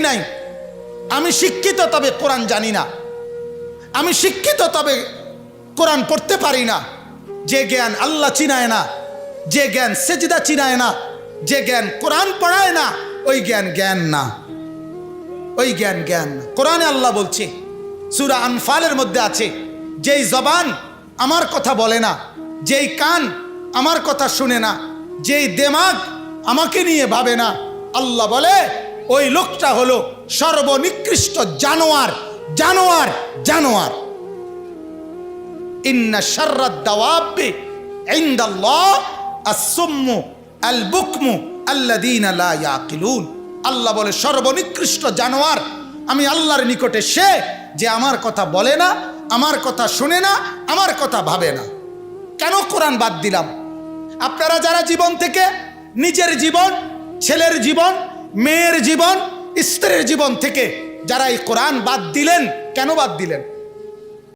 নাই। আমি শিক্ষিত তবে কোরআন জানি না। আমি শিক্ষিত তবে কোরআন পড়তে পারি না। যে জ্ঞান আল্লাহ চিনায় না, যে জ্ঞান সেজদা চিনায় না, যে জ্ঞান কোরআন পড়ায় না, ওই জ্ঞান জ্ঞান না। ওই জ্ঞান জ্ঞান না। কোরআনে আল্লাহ বলছে, সুরা আনফালের মধ্যে আছে, যেই জবান আমার কথা বলে না, যেই কান আমার কথা শুনে না, যেই দেমাগ আমাকে নিয়ে ভাবে না, আল্লাহ বলে ওই লোকটা হলো সর্বনিকৃষ্ট জানোয়ার জানোয়ার জানোয়ার। ইন্না শাররাদ দাওয়াবি ইনদাল্লাহ আস-সুম্মু আল বুকমু আল্লাযীনা লা ইয়াকিলুন। আল্লাহ বলে, সর্বনিকৃষ্ট জানোয়ার, আমি আল্লাহর নিকটে সে যে আমার কথা বলে না, আমার কথা শুনে না, আমার কথা ভাবে না। কেন কোরআন বাদ দিলাম? আপনারা যারা জীবন থেকে নিজের জীবন, ছেলের জীবন মেয়ের জীবন স্ত্রীর জীবন থেকে যারা এই কোরআন বাদ দিলেন কেন বাদ দিলেন?